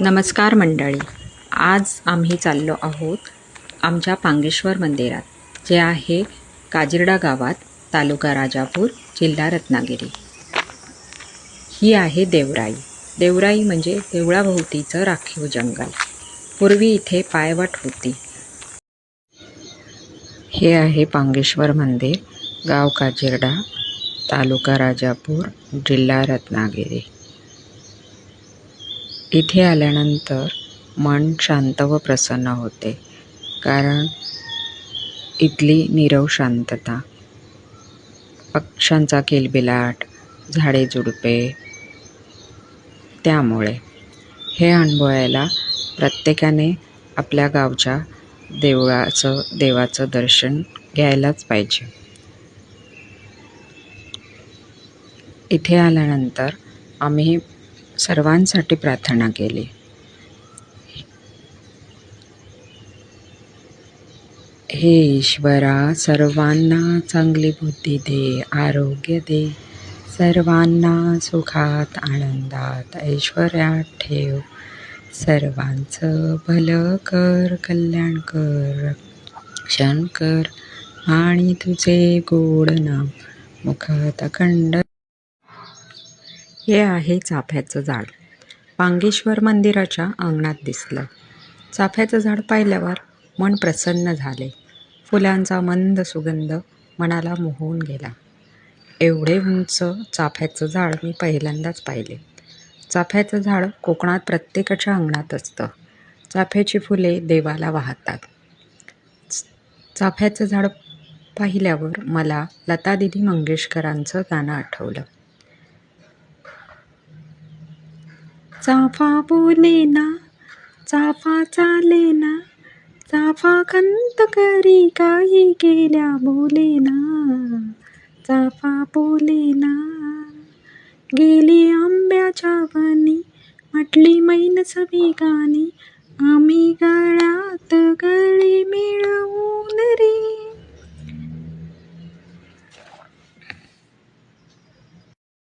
नमस्कार मंडळी. आज आम्ही चाललो आहोत आमच्या पांगेश्वर मंदिरात जे आहे काजिरडा गावात तालुका राजापूर जिल्हा रत्नागिरी. ही आहे देवराई. देवराई म्हणजे देवळाभोवतीचं राखीव जंगल. पूर्वी इथे पायवाट होती. हे आहे पांगेश्वर मंदिर गाव काजिरडा तालुका राजापूर जिल्हा रत्नागिरी. इथे आल्यानंतर मन शांत व प्रसन्न होते कारण इथली नीरव शांतता. पक्ष्यांचा किलबिलाट झाडे झुडपे त्यामुळे हे अनुभवायला प्रत्येकाने आपल्या गावच्या देवळाचं देवाचं दर्शन घ्यायलाच पाहिजे. इथे आल्यानंतर आम्ही सर्वांसाठी प्रार्थना केली. हे ईश्वरा सर्वांना चांगली बुद्धी दे आरोग्य दे. सर्वांना सुखात आनंदात ऐश्वर्यात ठेव. सर्वांचं भलं कर कल्याण कर रक्षण कर. आणि तुझे गोड नाम मुखात अखंड हे आहे चाफ्याचं झाड. पांगेश्वर मंदिराच्या अंगणात दिसलं. चाफ्याचं झाड पाहिल्यावर मन प्रसन्न झाले. फुलांचा मंद सुगंध मनाला मोहून गेला. एवढे उंच चाफ्याचं झाड मी पहिल्यांदाच पाहिले. चाफ्याचं झाड कोकणात प्रत्येकाच्या अंगणात असतं. चाफ्याची फुले देवाला वाहतात. चाफ्याचं झाड पाहिल्यावर मला लता दिदी मंगेशकरांचं गाणं आठवलं. चाफा बोले ना चाफा चाले ना चाफा खंत करी काही गेल्या बोले ना चाफा बोले ना गेली आंब्याच्या वनी म्हटली मैन सवी गाणी आम्ही गा